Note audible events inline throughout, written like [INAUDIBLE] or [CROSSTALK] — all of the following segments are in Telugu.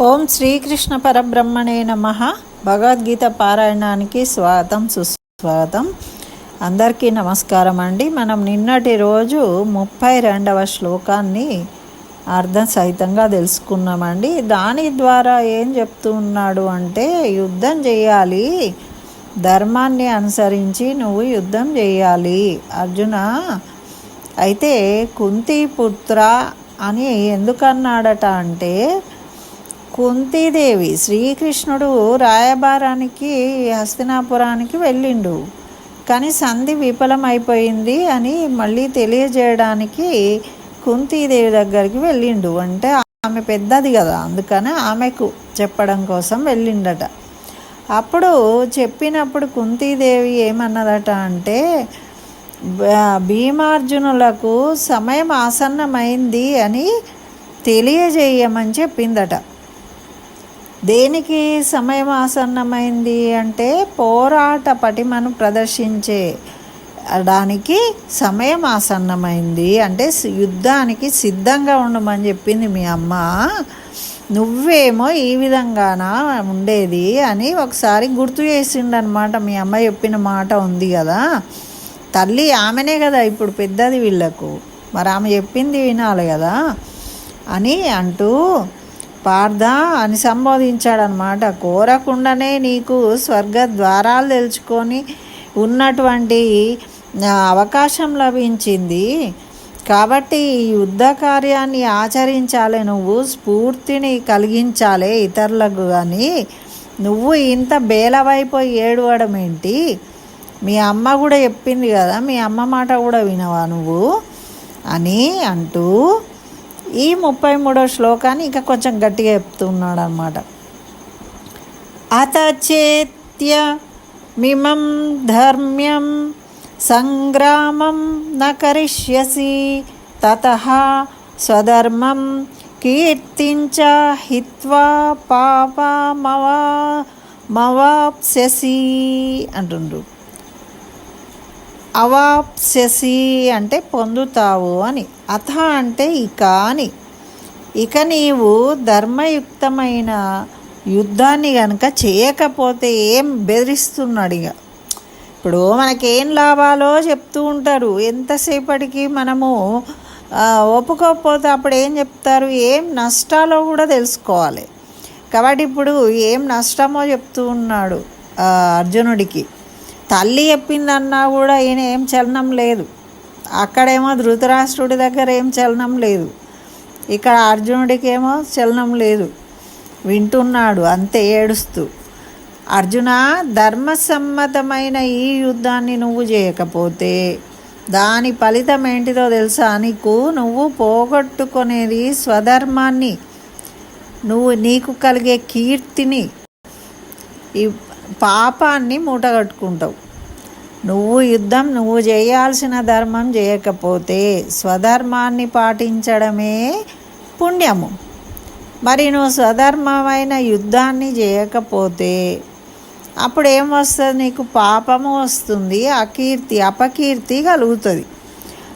ఓం శ్రీకృష్ణ పరబ్రహ్మణే నమ. భగవద్గీత పారాయణానికి స్వాగతం సుస్వాగతం. అందరికీ నమస్కారం అండి. మనం నిన్నటి రోజు ముప్పై రెండవ శ్లోకాన్ని అర్థం సహితంగా తెలుసుకున్నామండి. దాని ద్వారా ఏం చెప్తూ ఉన్నాడు అంటే యుద్ధం చేయాలి ధర్మాన్ని అనుసరించి నువ్వు యుద్ధం చేయాలి. అర్జున అయితే కుంతి పుత్ర అని ఎందుకన్నాడట అంటే కుంతీదేవి శ్రీకృష్ణుడు రాయబారానికి హస్తినాపురానికి వెళ్ళిండు. కానీ సంధి విఫలమైపోయింది అని మళ్ళీ తెలియజేయడానికి కుంతీదేవి దగ్గరికి వెళ్ళిండు. అంటే ఆమె పెద్దది కదా అందుకని ఆమెకు చెప్పడం కోసం వెళ్ళిండట. అప్పుడు చెప్పినప్పుడు కుంతీదేవి ఏమన్నదట అంటే భీమార్జునులకు సమయం ఆసన్నమైంది అని తెలియజేయమని చెప్పిందట. దేనికి సమయం ఆసన్నమైంది అంటే పోరాట పటిమను ప్రదర్శించే దానికి సమయం ఆసన్నమైంది అంటే యుద్ధానికి సిద్ధంగా ఉండమని చెప్పింది మీ అమ్మ. నువ్వేమో ఈ విధంగానా ఉండేది అని ఒకసారి గుర్తు చేసిండనమాట మీ అమ్మ చెప్పిన మాట ఉంది కదా. తల్లి ఆమెనే కదా ఇప్పుడు పెద్దది వీళ్ళకు. మరి ఆమె చెప్పింది వినాలి కదా అని అంటూ పార్థ అని సంబోధించాడనమాట కోరకుండానే నీకు స్వర్గ ద్వారాలు తెలుసుకొని ఉన్నటువంటి అవకాశం లభించింది. కాబట్టి ఈ యుద్ధ కార్యాన్ని ఆచరించాలి నువ్వు స్ఫూర్తిని కలిగించాలి ఇతరులకు కానీ నువ్వు ఇంత బేలవైపోయి ఏడవడం ఏంటి? మీ అమ్మ కూడా చెప్పింది కదా మీ అమ్మ మాట కూడా వినవా నువ్వు? అని అంటూ ఈ ముప్పై మూడో శ్లోకాన్ని ఇంకా కొంచెం గట్టిగా చెప్తున్నాడు అనమాట అత చేత్య మిమం ధర్మ్యం సంగ్రామం నకరిష్యసి తత స్వధర్మం కీర్తించ హిత్వా పాపమవా మవాప్స్యసి అంటుండ్రు. అవాప్స్యసి అంటే పొందుతావు అని. అథ అంటే ఇక అని. ఇక నీవు ధర్మయుక్తమైన యుద్ధాన్ని కనుక చేయకపోతే ఏం బెదిరిస్తున్నాడు ఇక? ఇప్పుడు మనకేం లాభాలో చెప్తూ ఉంటారు. ఎంతసేపటికి మనము ఒప్పుకోకపోతే అప్పుడు ఏం చెప్తారు? ఏం నష్టాలో కూడా తెలుసుకోవాలి. కాబట్టి ఇప్పుడు ఏం నష్టమో చెప్తూ ఉన్నాడు అర్జునుడికి. తల్లి చెప్పిందన్నా కూడా ఈయన ఏం చలనం లేదు. అక్కడేమో ధృతరాష్ట్రుడి దగ్గర ఏం చలనం లేదు. ఇక్కడ అర్జునుడికి ఏమో చలనం లేదు. వింటున్నాడు అంతే ఏడుస్తూ. అర్జున ధర్మసమ్మతమైన ఈ యుద్ధాన్ని నువ్వు చేయకపోతే దాని ఫలితం ఏంటిదో తెలుసా? నీకు నువ్వు పోగొట్టుకునేది స్వధర్మాన్ని నువ్వు నీకు కలిగే కీర్తిని ఈ పాపాన్ని మూటగట్టుకుంటావు. నువ్వు యుద్ధం నువ్వు చేయాల్సిన ధర్మం చేయకపోతే స్వధర్మాన్ని పాటించడమే పుణ్యము. మరి నువ్వు స్వధర్మమైన యుద్ధాన్ని చేయకపోతే అప్పుడు ఏం వస్తుంది నీకు? పాపము వస్తుంది అకీర్తి అపకీర్తి కలుగుతుంది.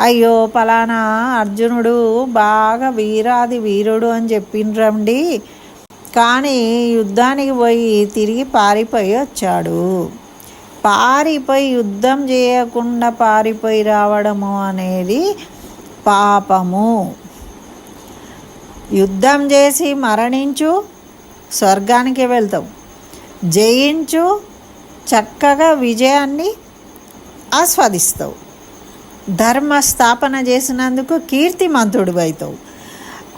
అయ్యో పలానా అర్జునుడు బాగా వీరాది వీరుడు అని చెప్పిండ్రండి. కానీ యుద్ధానికి పోయి తిరిగి పారిపోయి వచ్చాడు. పారిపోయి యుద్ధం చేయకుండా పారిపోయి రావడము అనేది పాపము. యుద్ధం చేసి మరణించు స్వర్గానికి వెళ్తాం జయించు చక్కగా విజయాన్ని ఆస్వాదిస్తావు. ధర్మ స్థాపన చేసినందుకు కీర్తిమంతుడు అవుతావు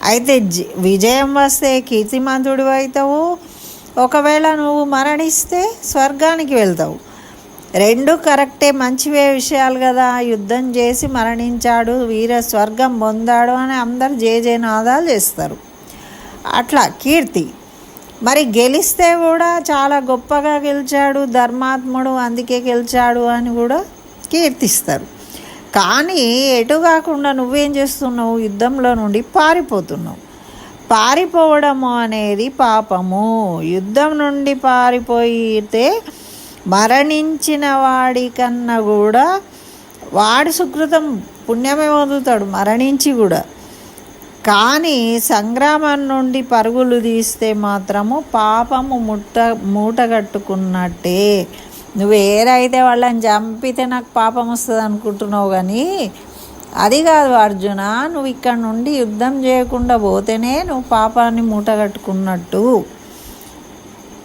అయితే జ- విజయం వస్తే కీర్తిమంతుడు అవుతావు ఒకవేళ నువ్వు మరణిస్తే స్వర్గానికి వెళ్తావు. రెండు కరెక్టే మంచివే విషయాలు కదా. యుద్ధం చేసి మరణించాడు వీర స్వర్గం పొందాడు అని అందరు జయజయనాదాలు చేస్తారు. అట్లా కీర్తి. మరి గెలిస్తే కూడా చాలా గొప్పగా గెలిచాడు ధర్మాత్ముడు అందుకే గెలిచాడు అని కూడా కీర్తిస్తారు. కానీ ఎటు కాకుండా నువ్వేం చేస్తున్నావు? యుద్ధంలో నుండి పారిపోతున్నావు. పారిపోవడము అనేది పాపము. యుద్ధం నుండి పారిపోయితే మరణించిన వాడికన్నా కూడా వాడి సుకృతం పుణ్యమే పొందుతాడు మరణించి కూడా. కానీ సంగ్రామం నుండి పరుగులు తీస్తే మాత్రము పాపము ముట్ట మూటగట్టుకున్నట్టే నువ్వు ఏదైతే వాళ్ళని చంపితే నాకు పాపం వస్తుంది అనుకుంటున్నావు కానీ అది కాదు అర్జున నువ్వు ఇక్కడ నుండి యుద్ధం చేయకుండా పోతేనే నువ్వు పాపాన్ని మూటగట్టుకున్నట్టు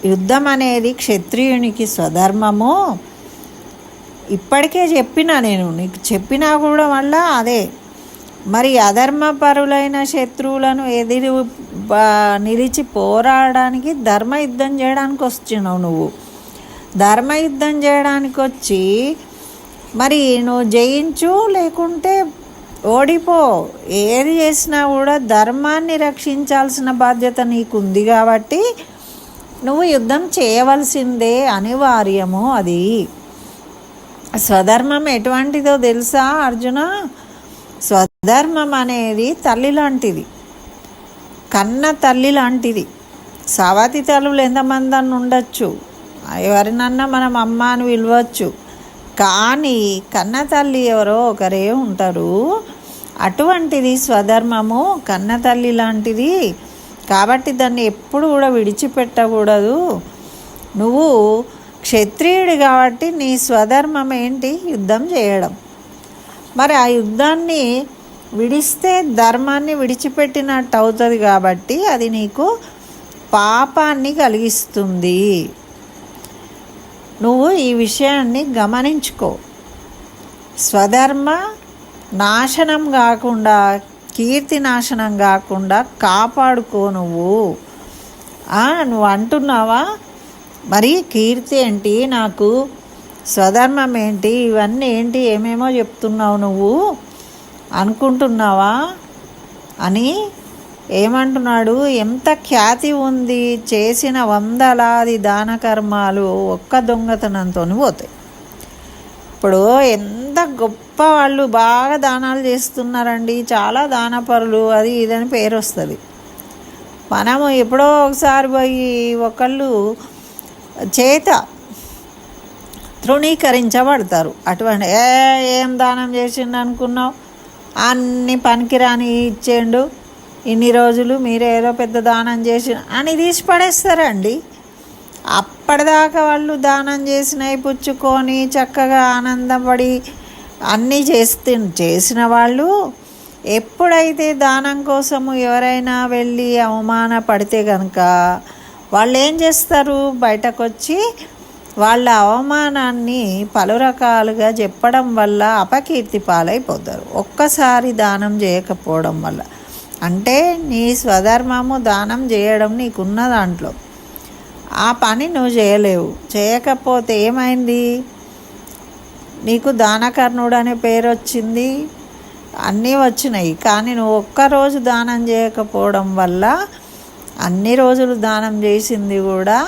యుద్ధం అనేది క్షత్రియునికి స్వధర్మము ఇప్పటికే చెప్పినా నేను. నీకు చెప్పినా కూడా మళ్ళా అదే. మరి అధర్మపరులైన శత్రువులను ఎదిరి నిలిచి పోరాడడానికి ధర్మ యుద్ధం చేయడానికి వచ్చినావు నువ్వు. ధర్మ యుద్ధం చేయడానికి వచ్చి మరి నువ్వు జయించు లేకుంటే ఓడిపో. ఏది చేసినా కూడా ధర్మాన్ని రక్షించాల్సిన బాధ్యత నీకుంది కాబట్టి నువ్వు యుద్ధం చేయవలసిందే అనివార్యము అది. స్వధర్మం ఎటువంటిదో తెలుసా అర్జున? స్వధర్మం అనేది తల్లి లాంటిది కన్న తల్లి లాంటిది. సవతి తల్లులు ఎంతమంది అని ఉండొచ్చు ఎవరినన్నా మనం అమ్మ అని పిలవచ్చు. కానీ కన్న తల్లి ఎవరో ఒకరే ఉంటారు. అటువంటిది స్వధర్మము కన్న తల్లి లాంటిది. కాబట్టి దాన్ని ఎప్పుడు కూడా విడిచిపెట్టకూడదు. నువ్వు క్షత్రియుడు కాబట్టి నీ స్వధర్మం ఏంటి? యుద్ధం చేయడం. మరి ఆ యుద్ధాన్ని విడిస్తే ధర్మాన్ని విడిచిపెట్టినట్టు అవుతుంది కాబట్టి అది నీకు పాపాన్ని కలిగిస్తుంది. నువ్వు ఈ విషయాన్ని గమనించుకో. స్వధర్మ నాశనం కాకుండా కీర్తి నాశనం కాకుండా కాపాడుకో నువ్వు. నువ్వు అంటున్నావా మరి కీర్తి ఏంటి? నాకు స్వధర్మం ఏంటి? ఇవన్నీ ఏంటి? ఏమేమో చెప్తున్నావు నువ్వు. అనుకుంటున్నావా? అని ఏమంటున్నాడు? ఎంత ఖ్యాతి ఉంది? చేసిన వందలాది దాన కర్మాలు ఒక్క దొంగతనంతో పోతాయి. ఇప్పుడు ఎంత గొప్ప వాళ్ళు బాగా దానాలు చేస్తున్నారండి. చాలా దానపరులు అది ఇదని పేరు వస్తుంది మనము ఎప్పుడో ఒకసారి పోయి ఒకళ్ళు చేత తృణీకరించబడతారు. అటువంటి ఏ ఏం దానం చేసిండు అనుకున్నావు అన్ని పనికిరాని ఇచ్చేండు. ఇన్ని రోజులు మీరు ఏదో పెద్ద దానం చేసి అని తీసి పడేస్తారండి. అప్పటిదాకా వాళ్ళు దానం చేసినవి పుచ్చుకొని చక్కగా ఆనందపడి అన్నీ చేస్తే చేసిన వాళ్ళు ఎప్పుడైతే దానం కోసము ఎవరైనా వెళ్ళి అవమాన పడితే కనుక వాళ్ళు ఏం చేస్తారు? బయటకు వచ్చి వాళ్ళ అవమానాన్ని పలు రకాలుగా చెప్పడం వల్ల అపకీర్తి పాలైపోతారు. ఒక్కసారి దానం చేయకపోవడం వల్ల. అంటే నీ స్వధర్మము దానం చేయడం నీకున్న దాంట్లో. ఆ పని నువ్వు చేయలేవు. చేయకపోతే ఏమైంది? నీకు దానకర్ణుడు అనే పేరు వచ్చింది అన్నీ వచ్చినాయి. కానీ నువ్వు ఒక్కరోజు దానం చేయకపోవడం వల్ల అన్ని రోజులు దానం చేసింది కూడా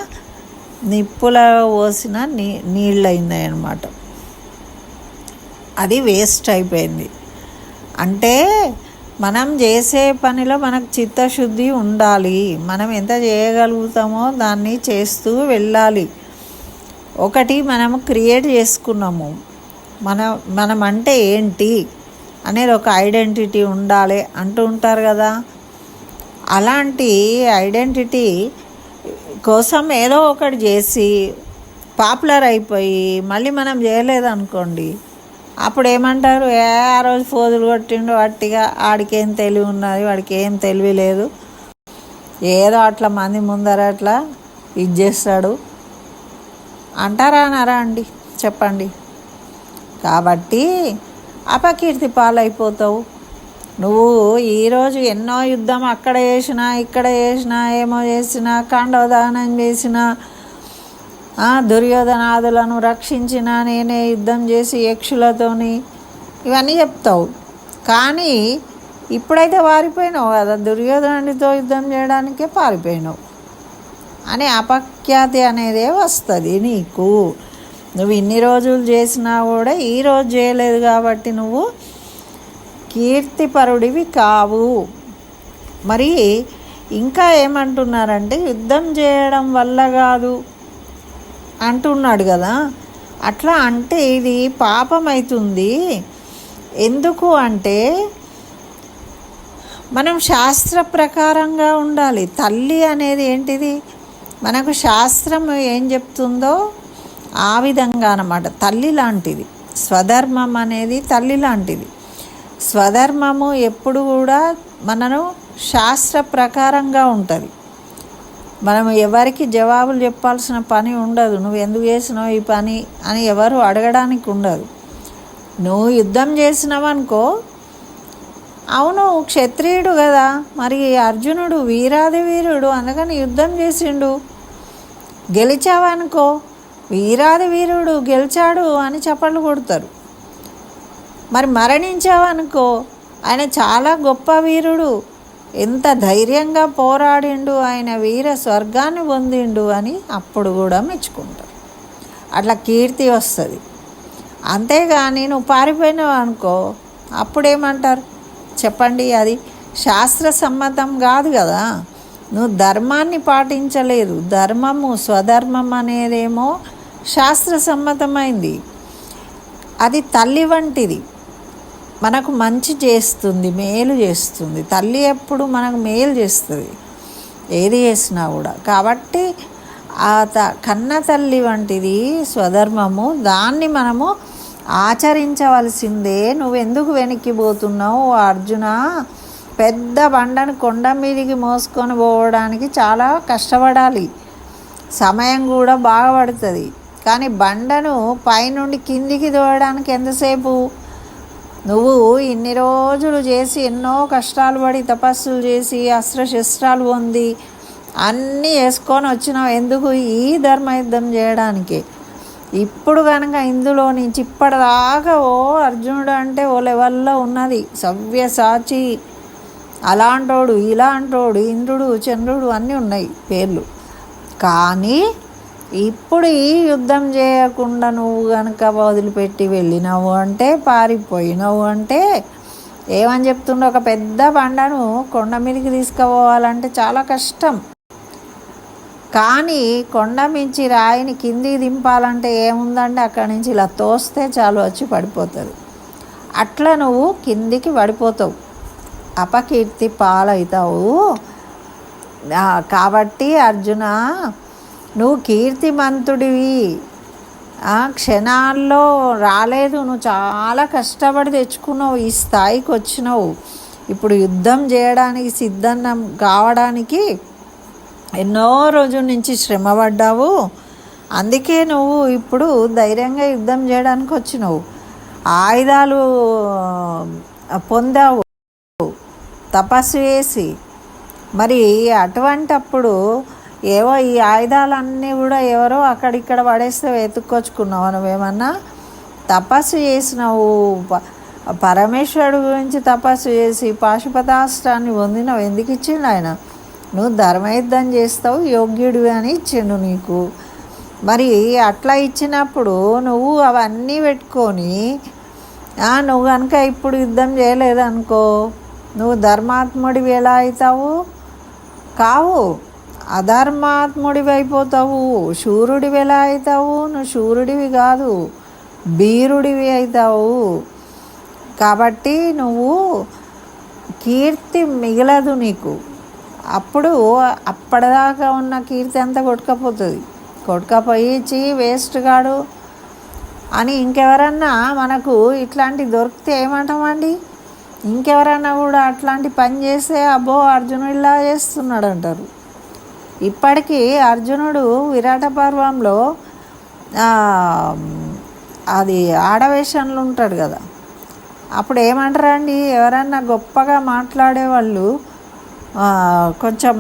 నిప్పుల పోసిన నీ నీళ్ళయింది అనమాట అది వేస్ట్ అయిపోయింది. అంటే మనం చేసే పనిలో మనకు చిత్తశుద్ధి ఉండాలి. మనం ఎంత చేయగలుగుతామో దాన్ని చేస్తూ వెళ్ళాలి. ఒకటి మనము క్రియేట్ చేసుకున్నాము. మన మనం అంటే ఏంటి అనేది ఒక ఐడెంటిటీ ఉండాలి అంటూ ఉంటారు కదా. అలాంటి ఐడెంటిటీ కోసం ఏదో ఒకటి చేసి పాపులర్ అయిపోయి మళ్ళీ మనం చేయలేదనుకోండి అప్పుడు ఏమంటారు? ఏ ఆ రోజు ఫోజులు కొట్టిండు వాటిగా ఆడికేం తెలివి ఉన్నది వాడికి ఏం తెలివి లేదు. ఏదో అట్లా మంది ముందర అట్లా ఇది చేస్తాడు. అంటారా అనారా అండి? చెప్పండి. కాబట్టి అపకీర్తి పాలైపోతావు. నువ్వు ఈరోజు ఎన్నో యుద్ధం అక్కడ చేసినా ఇక్కడ చేసినా ఏమో చేసినా కాండవదానం చేసినా దుర్యోధనాదులను రక్షించిన నేనే యుద్ధం చేసి యక్షులతోని ఇవన్నీ చెప్తావు. కానీ ఇప్పుడైతే పారిపోయినావు కదా దుర్యోధనుడితో యుద్ధం చేయడానికే పారిపోయినావు. అనే అపఖ్యాతి అనేదే వస్తుంది నీకు. నువ్వు ఇన్ని రోజులు చేసినా కూడా ఈ రోజు చేయలేదు కాబట్టి నువ్వు కీర్తిపరుడివి కావు. మరి ఇంకా ఏమంటున్నారంటే యుద్ధం చేయడం వల్ల కాదు అంటున్నాడు కదా. అట్లా అంటే ఇది పాపం అవుతుంది ఎందుకు అంటే మనం శాస్త్ర ప్రకారంగా ఉండాలి. తల్లి అనేది ఏంటిది? మనకు శాస్త్రం ఏం చెప్తుందో ఆ విధంగా అన్నమాట. తల్లి లాంటిది. స్వధర్మం అనేది తల్లి లాంటిది. స్వధర్మము ఎప్పుడు కూడా మనను శాస్త్ర ప్రకారంగా ఉంటుంది. మనం ఎవరికి జవాబులు చెప్పాల్సిన పని ఉండదు. నువ్వు ఎందుకు చేసినావు ఈ పని అని ఎవరు అడగడానికి ఉండదు. నువ్వు యుద్ధం చేసినావనుకో అవును క్షత్రియుడు కదా. మరి అర్జునుడు వీరాది వీరుడు అందుకని యుద్ధం చేసిండు. గెలిచావనుకో వీరాది వీరుడు గెలిచాడు అని చప్పట్లు కొడతారు. మరి మరణించావనుకో ఆయన చాలా గొప్ప వీరుడు. ఎంత ధైర్యంగా పోరాడిండు ఆయన వీర స్వర్గాన్ని పొందిండు అని అప్పుడు కూడా మెచ్చుకుంటారు. అట్లా కీర్తి వస్తుంది. అంతేగాని నువ్వు పారిపోయినావు అనుకో అప్పుడేమంటారు? చెప్పండి అది శాస్త్ర సమ్మతం కాదు కదా. నువ్వు ధర్మాన్ని పాటించలేదు. ధర్మము స్వధర్మం అనేదేమో శాస్త్రసమ్మతమైంది అది తల్లి వంటిది. మనకు మంచి చేస్తుంది మేలు చేస్తుంది. తల్లి ఎప్పుడు మనకు మేలు చేస్తుంది. ఏది చేసినా కూడా. కాబట్టి ఆ త కన్న తల్లి వంటిది స్వధర్మము. దాన్ని మనము ఆచరించవలసిందే. నువ్వు ఎందుకు వెనక్కి పోతున్నావు అర్జున? పెద్ద బండను కొండ మీదికి మోసుకొని పోవడానికి చాలా కష్టపడాలి. సమయం కూడా బాగా పడుతుంది. కానీ బండను పైనుండి కిందికి దోయడానికి ఎంతసేపు? నువ్వు ఇన్ని రోజులు చేసి ఎన్నో కష్టాలు పడి తపస్సులు చేసి అస్త్రశస్త్రాలు పొంది అన్నీ వేసుకొని వచ్చినావు. ఎందుకు ఈ ధర్మయుద్ధం చేయడానికి? ఇప్పుడు కనుక ఇందులో నుంచి ఇప్పటిదాకా ఓ అర్జునుడు అంటే ఓ లెవెల్లో ఉన్నది. సవ్యసాచి అలాంటోడు ఇలాంటోడు ఇంద్రుడు చంద్రుడు అన్నీ ఉన్నాయి పేర్లు. కానీ ఇప్పుడు ఈ యుద్ధం చేయకుండా నువ్వు కనుక వదిలిపెట్టి వెళ్ళినావు అంటే పారిపోయినావు అంటే ఏమని చెప్తుండే ఒక పెద్ద బండను కొండ మీదకి తీసుకుపోవాలంటే చాలా కష్టం. కానీ కొండ మించి రాయిని కిందికి దింపాలంటే ఏముందంటే అక్కడి నుంచి ఇలా తోస్తే చాలు వచ్చి పడిపోతుంది. అట్లా నువ్వు కిందికి పడిపోతావు. అపకీర్తి పాలవుతావు. కాబట్టి అర్జున నువ్వు కీర్తిమంతుడివి. ఆ, క్షణాల్లో రాలేదు. నువ్వు చాలా కష్టపడి తెచ్చుకున్నావు. ఈ స్థాయికి వచ్చినావు. ఇప్పుడు యుద్ధం చేయడానికి సిద్ధం కావడానికి ఎన్నో రోజుల నుంచి శ్రమపడ్డావు. అందుకే నువ్వు ఇప్పుడు ధైర్యంగా యుద్ధం చేయడానికి వచ్చినావు. ఆయుధాలు పొందావు. తపస్సు చేసి. మరి అటువంటప్పుడు ఏవో ఈ ఆయుధాలన్నీ కూడా ఎవరో అక్కడిక్కడ పడేస్తే వెతుక్కొచ్చుకున్నావు నువ్వేమన్నా? తపస్సు చేసినావు. ప- పరమేశ్వరుడు గురించి తపస్సు చేసి పాశుపతాస్త్రాన్ని పొందినవు. ఎందుకు ఇచ్చిండు ఆయన? నువ్వు ధర్మయుద్ధం చేస్తావు యోగ్యుడు అని ఇచ్చిండు నీకు. మరి అట్లా ఇచ్చినప్పుడు నువ్వు అవన్నీ పెట్టుకొని నువ్వు కనుక ఇప్పుడు యుద్ధం చేయలేదనుకో నువ్వు ధర్మాత్ముడివి ఎలా అవుతావు? కావు. అధర్మాత్ముడివి అయిపోతావు శూరుడివి ఎలా అవుతావు నువ్వు శూరుడివి కాదు బీరుడివి అవుతావు కాబట్టి నువ్వు కీర్తి మిగలదు నీకు. అప్పుడు అప్పటిదాకా ఉన్న కీర్తి అంతా కొట్టుకపోతుంది. కొట్టుకపోయిచ్చి వేస్ట్ కాడు అని ఇంకెవరన్నా మనకు ఇట్లాంటి దొరికితే ఏమంటామండి? ఇంకెవరన్నా కూడా అట్లాంటి పని చేస్తే అబ్బో అర్జునుడిలా చేస్తున్నాడు అంటారు ఇప్పటికీ అర్జునుడు విరాట పర్వంలో అది ఆడవేషంలో ఉంటాడు కదా. అప్పుడు ఏమంటారండి ఎవరన్నా గొప్పగా మాట్లాడే వాళ్ళు కొంచెం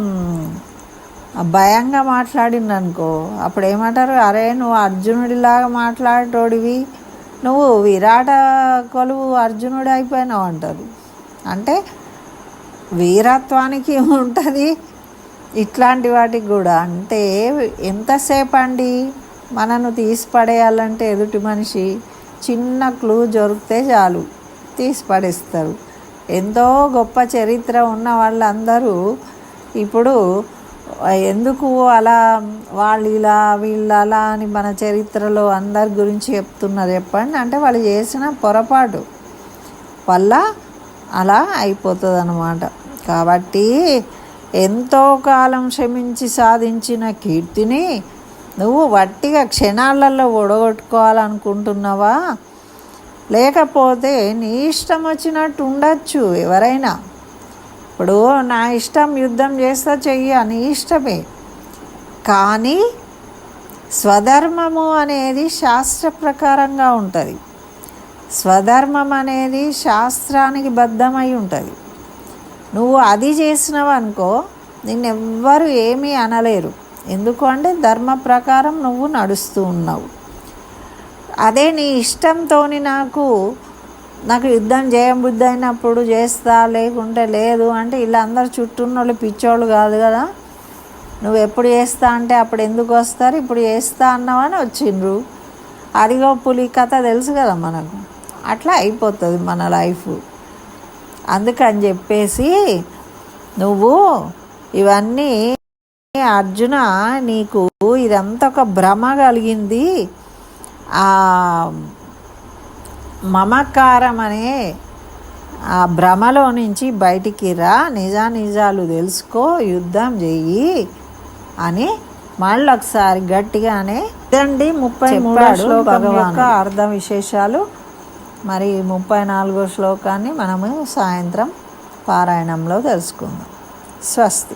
భయంగా మాట్లాడింది అనుకో అప్పుడు ఏమంటారు అరే నువ్వు అర్జునుడిలాగా మాట్లాడేటోడివి నువ్వు విరాట కొలువు అర్జునుడు అయిపోయినావు అంటారు అంటే వీరత్వానికి [LAUGHS] ఉంటుంది ఇట్లాంటి వాటికి కూడా అంటే ఎంతసేపు అండి మనను తీసి పడేయాలంటే ఎదుటి మనిషి చిన్న క్లూ దొరికితే చాలు తీసి పడేస్తారు ఎంతో గొప్ప చరిత్ర ఉన్న వాళ్ళందరూ ఇప్పుడు ఎందుకు అలా వాళ్ళు ఇలా వీళ్ళు అలా అని మన చరిత్రలో అందరి గురించి చెప్తున్నారు చెప్పండి. అంటే వాళ్ళు చేసిన పొరపాటు వల్ల అలా అయిపోతుంది అన్నమాట కాబట్టి ఎంతో కాలం శ్రమించి సాధించిన కీర్తిని నువ్వు వట్టిగా క్షణాలలో ఒడగొట్టుకోవాలనుకుంటున్నావా? లేకపోతే నీ ఇష్టం వచ్చినట్టు ఉండొచ్చు ఎవరైనా. ఇప్పుడు నా ఇష్టం యుద్ధం చేస్తా చెయ్య నీ ఇష్టమే. కానీ స్వధర్మము అనేది శాస్త్ర ప్రకారంగా ఉంటుంది. స్వధర్మం అనేది శాస్త్రానికి బద్ధమై ఉంటుంది. నువ్వు అది చేసినావు అనుకో నిన్నెవ్వరు ఏమీ అనలేరు. ఎందుకు అంటే ధర్మ ప్రకారం నువ్వు నడుస్తూ ఉన్నావు. అదే నీ ఇష్టంతో నాకు నాకు యుద్ధం చేయబుద్ధి అయినప్పుడు చేస్తా లేకుంటే లేదు అంటే ఇలా అందరు చుట్టూ ఉన్న వాళ్ళు పిచ్చోళ్ళు కాదు కదా. నువ్వు ఎప్పుడు చేస్తా అంటే అప్పుడు ఎందుకు వస్తారు? ఇప్పుడు చేస్తా అన్నావని వచ్చిండ్రు. అదిగో పులి కథ తెలుసు కదా మనకు. అట్లా అయిపోతుంది మన లైఫ్. అందుకని చెప్పేసి నువ్వు ఇవన్నీ అర్జున నీకు ఇదంతా ఒక భ్రమ కలిగింది. ఆ మమకారం అనే ఆ భ్రమలో నుంచి బయటికి రా నిజా నిజాలు తెలుసుకో యుద్ధం చెయ్యి అని మళ్ళీ ఒకసారి గట్టిగానే ఇదండి ముప్పై మూడో శ్లోకం యొక్క అర్థ విశేషాలు. మరి ముప్పై నాలుగో శ్లోకాన్ని మనము సాయంత్రం పారాయణంలో తెలుసుకుందాం. స్వస్తి.